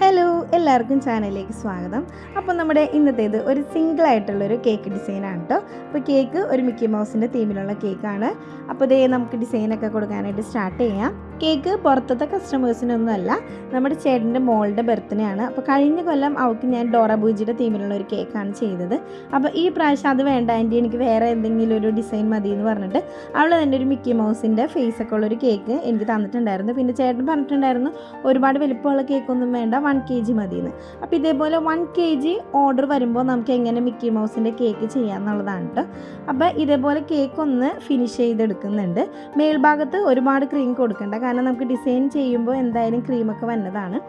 Hello എല്ലാവർക്കും ചാനലിലേക്ക് സ്വാഗതം. അപ്പോൾ നമ്മുടെ ഇന്നത്തേത് ഒരു സിംഗിൾ ആയിട്ടുള്ളൊരു കേക്ക് ഡിസൈനാണ് കേട്ടോ അപ്പോൾ കേക്ക് ഒരു മിക്കി മൗസിന്റെ തീമിലുള്ള കേക്കാണ്. അപ്പോൾ ഇതേ നമുക്ക് ഡിസൈനൊക്കെ കൊടുക്കാനായിട്ട് സ്റ്റാർട്ട് ചെയ്യാം. കേക്ക് പുറത്തത്തെ കസ്റ്റമേഴ്സിനൊന്നും അല്ല നമ്മുടെ ചേട്ടന്റെ മോളുടെ ബർത്ത്ഡേ ആണ് അപ്പോൾ കഴിഞ്ഞ കൊല്ലം അവൾക്ക് ഞാൻ ഡോറ ബൂജിയുടെ തീമിലുള്ള ഒരു കേക്കാണ് ചെയ്തത്. അപ്പോൾ ഈ പ്രാവശ്യം അത് വേണ്ട ആന്റി എനിക്ക് വേറെ എന്തെങ്കിലും ഒരു ഡിസൈൻ മതി എന്ന് പറഞ്ഞിട്ട് അവൾ തന്നെ ഒരു മിക്കി മൗസിന്റെ ഫേസ് ഒക്കെ ഉള്ളൊരു കേക്ക് എനിക്ക് തന്നിട്ടുണ്ടായിരുന്നു. പിന്നെ ചേട്ടൻ പറഞ്ഞിട്ടുണ്ടായിരുന്നു ഒരുപാട് വലിപ്പമുള്ള കേക്കൊന്നും വേണ്ട കെ ജി മതിയെന്ന്. അപ്പോൾ ഇതേപോലെ വൺ കെ ജി ഓർഡർ വരുമ്പോൾ നമുക്ക് എങ്ങനെ മിക്കി മൗസിന്റെ കേക്ക് ചെയ്യാമെന്നുള്ളതാണ് കേട്ടോ അപ്പോൾ ഇതേപോലെ കേക്ക് ഒന്ന് ഫിനിഷ് ചെയ്തെടുക്കുന്നുണ്ട്. മേൽഭാഗത്ത് ഒരുപാട് ക്രീം കൊടുക്കണ്ട. കാരണം നമുക്ക് ഡിസൈൻ ചെയ്യുമ്പോൾ എന്തായാലും ക്രീമൊക്കെ വന്നതാണ്.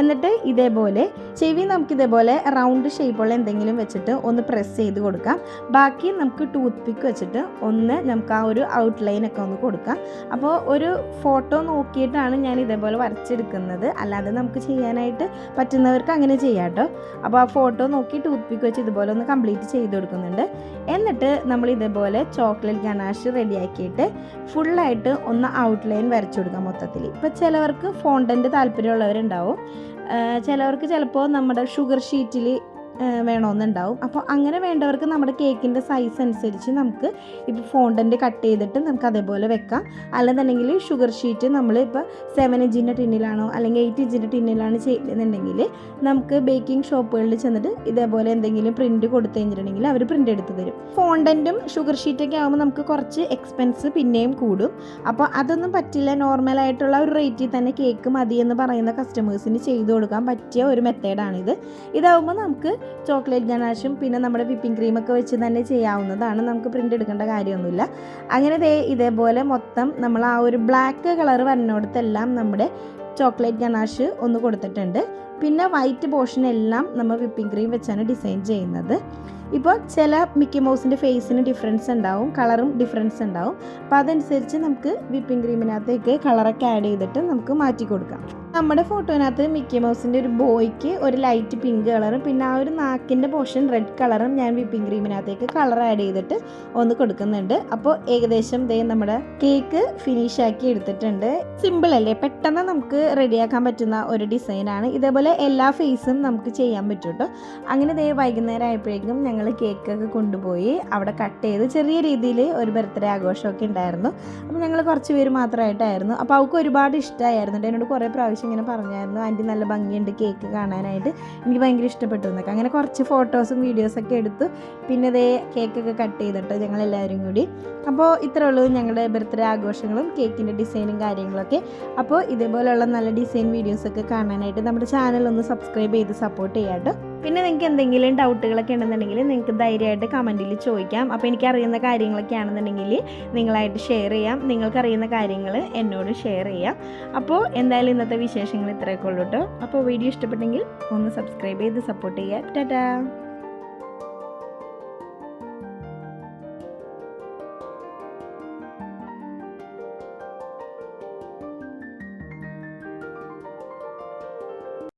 എന്നിട്ട് ഇതേപോലെ ചെവി നമുക്ക് ഇതേപോലെ റൗണ്ട് ഷേപ്പുള്ള എന്തെങ്കിലും വെച്ചിട്ട് ഒന്ന് പ്രസ് ചെയ്ത് കൊടുക്കാം. ബാക്കി നമുക്ക് ടൂത്ത് പിക്ക് വെച്ചിട്ട് ഒന്ന് നമുക്ക് ആ ഒരു ഔട്ട്ലൈൻ ഒക്കെ ഒന്ന് കൊടുക്കാം. അപ്പോൾ ഒരു ഫോട്ടോ നോക്കിയിട്ടാണ് ഞാൻ ഇതേപോലെ വരച്ചെടുക്കുന്നത്. അല്ലാതെ നമുക്ക് ചെയ്യാനായിട്ട് പറ്റുന്നവർക്ക് അങ്ങനെ ചെയ്യാം കേട്ടോ അപ്പോൾ ആ ഫോട്ടോ നോക്കി ടൂത്ത് പിക്ക് വെച്ച് ഇതുപോലെ ഒന്ന് കംപ്ലീറ്റ് ചെയ്ത് കൊടുക്കുന്നുണ്ട്. എന്നിട്ട് നമ്മൾ ഇതേപോലെ ചോക്ലേറ്റ് ഗനാഷ് റെഡിയാക്കിയിട്ട് ഫുള്ളായിട്ട് ഒന്ന് ഔട്ട് ലൈൻ വരച്ചു കൊടുക്കാം മൊത്തത്തിൽ ഇപ്പോൾ ചിലവർക്ക് ഫോണ്ടന്റ് താല്പര്യമുള്ളവരുണ്ടാവും. ചിലവർക്ക് ചിലപ്പോൾ നമ്മുടെ ഷുഗർ ഷീറ്റിൽ വേണമെന്നുണ്ടാവും. അപ്പോൾ അങ്ങനെ വേണ്ടവർക്ക് നമ്മുടെ കേക്കിന്റെ സൈസ് അനുസരിച്ച് നമുക്ക് ഇപ്പോൾ ഫോണ്ടന്റ് കട്ട് ചെയ്തിട്ട് നമുക്ക് അതേപോലെ വെക്കാം. അല്ലെന്നുണ്ടെങ്കിൽ ഷുഗർ ഷീറ്റ് നമ്മൾ ഇപ്പോൾ സെവൻ ഇഞ്ചിന്റെ ടിന്നിലാണോ അല്ലെങ്കിൽ എയ്റ്റ് ഇഞ്ചിന്റെ ടിന്നിലാണ് ചെയ്യുന്നുണ്ടെങ്കിൽ നമുക്ക് ബേക്കിംഗ് ഷോപ്പുകളിൽ ചെന്നിട്ട് ഇതേപോലെ എന്തെങ്കിലും പ്രിന്റ് കൊടുത്തു കഴിഞ്ഞിട്ടുണ്ടെങ്കിൽ അവർ പ്രിന്റ് എടുത്ത് തരും. ഫോണ്ടന്റും ഷുഗർ ഷീറ്റൊക്കെ ആകുമ്പോൾ നമുക്ക് കുറച്ച് എക്സ്പെൻസ് പിന്നെയും കൂടും. അപ്പോൾ അതൊന്നും പറ്റില്ല. നോർമലായിട്ടുള്ള ഒരു റേറ്റിൽ തന്നെ കേക്ക് മതി എന്ന് പറയുന്ന കസ്റ്റമേഴ്സിന് ചെയ്തു കൊടുക്കാൻ പറ്റിയ ഒരു മെത്തേഡാണിത് ഇതാവുമ്പോൾ നമുക്ക് ചോക്ലേറ്റ് ഗണാഷും പിന്നെ നമ്മുടെ വിപ്പിംഗ് ക്രീമൊക്കെ വെച്ച് തന്നെ ചെയ്യാവുന്നതാണ്. നമുക്ക് പ്രിന്റ് എടുക്കേണ്ട കാര്യമൊന്നുമില്ല. അങ്ങനെ ദേ ഇതേപോലെ മൊത്തം നമ്മൾ ആ ഒരു ബ്ലാക്ക് കളർ വരുന്നിടത്തെല്ലാം നമ്മുടെ ചോക്ലേറ്റ് ഗണാഷ് ഒന്ന് കൊടുത്തിട്ടുണ്ട്. പിന്നെ വൈറ്റ് പോർഷൻ എല്ലാം നമ്മൾ വിപ്പിംഗ് ക്രീം വെച്ചാണ് ഡിസൈൻ ചെയ്യുന്നത്. ഇപ്പോൾ ചില മിക്കി മൗസിന്റെ ഫേസിന് ഡിഫറൻസ് ഉണ്ടാവും കളറും ഡിഫറൻസ് ഉണ്ടാവും. അപ്പോൾ അതനുസരിച്ച് നമുക്ക് വിപ്പിംഗ് ക്രീമിനകത്തേക്ക് കളറൊക്കെ ആഡ് ചെയ്തിട്ട് നമുക്ക് മാറ്റി കൊടുക്കാം. നമ്മുടെ ഫോട്ടോനകത്ത് മിക്കി മൗസിന്റെ ഒരു ബോയ്ക്ക് ഒരു ലൈറ്റ് പിങ്ക് കളറും പിന്നെ ആ ഒരു നാക്കിന്റെ പോർഷൻ റെഡ് കളറും ഞാൻ വിപ്പിംഗ് ക്രീമിനകത്തേക്ക് കളർ ആഡ് ചെയ്തിട്ട് ഒന്ന് കൊടുക്കുന്നുണ്ട്. അപ്പോൾ ഏകദേശം ദേ നമ്മുടെ കേക്ക് ഫിനിഷ് ആക്കി എടുത്തിട്ടുണ്ട്. സിമ്പിൾ അല്ലേ? പെട്ടെന്ന് നമുക്ക് റെഡിയാക്കാൻ പറ്റുന്ന ഒരു ഡിസൈനാണ് ഇതേപോലെ എല്ലാ ഫേസും നമുക്ക് ചെയ്യാൻ പറ്റും കേട്ടോ അങ്ങനെ ദേ വൈകുന്നേരം ആയപ്പോഴേക്കും ഞങ്ങൾ കേക്കൊക്കെ കൊണ്ടുപോയി അവിടെ കട്ട് ചെയ്ത് ചെറിയ രീതിയിൽ ഒരു ബർത്ത്ഡേ ആഘോഷമൊക്കെ ഉണ്ടായിരുന്നു. അപ്പോൾ ഞങ്ങൾ കുറച്ച് പേര് മാത്രമായിട്ടായിരുന്നു. അപ്പോൾ അവൾക്ക് ഒരുപാട് ഇഷ്ടമായിരുന്നു. എന്നോട് കുറേ പ്രാവശ്യം ഇങ്ങനെ പറഞ്ഞായിരുന്നു ആന്റി നല്ല ഭംഗിയുണ്ട് കേക്ക് കാണാനായിട്ട്. എനിക്ക് ഭയങ്കര ഇഷ്ടപ്പെട്ടു എന്നൊക്കെ. അങ്ങനെ കുറച്ച് ഫോട്ടോസും വീഡിയോസൊക്കെ എടുത്തു. പിന്നെ ഇതേ കേക്കൊക്കെ കട്ട് ചെയ്തിട്ട് ഞങ്ങൾ എല്ലാവരും കൂടി. അപ്പോൾ ഇത്രേ ഉള്ളൂ ഞങ്ങളുടെ ബർത്ത്ഡേ ആഘോഷങ്ങളും കേക്കിന്റെ ഡിസൈനും കാര്യങ്ങളൊക്കെ. അപ്പോൾ ഇതേപോലെയുള്ള നല്ല ഡിസൈൻ വീഡിയോസൊക്കെ കാണാനായിട്ട് നമ്മുടെ ചാനൽ ഒന്ന് സബ്സ്ക്രൈബ് ചെയ്ത് സപ്പോർട്ട് ചെയ്യാം കേട്ടോ പിന്നെ നിങ്ങൾക്ക് എന്തെങ്കിലും ഡൗട്ടുകളൊക്കെ ഉണ്ടെന്നുണ്ടെങ്കിൽ നിങ്ങൾക്ക് ധൈര്യമായിട്ട് കമന്റിൽ ചോദിക്കാം. അപ്പോൾ എനിക്കറിയുന്ന കാര്യങ്ങളൊക്കെ ആണെന്നുണ്ടെങ്കിൽ നിങ്ങളായിട്ട് ഷെയർ ചെയ്യാം. നിങ്ങൾക്കറിയുന്ന കാര്യങ്ങൾ എന്നോട് ഷെയർ ചെയ്യാം. അപ്പോൾ എന്തായാലും ഇന്നത്തെ വിശേഷങ്ങൾ ഇത്രയൊക്കെ ഉള്ളൂ കേട്ടോ അപ്പോൾ വീഡിയോ ഇഷ്ടപ്പെട്ടെങ്കിൽ ഒന്ന് സബ്സ്ക്രൈബ് ചെയ്ത് സപ്പോർട്ട് ചെയ്യുക. ടാറ്റാ!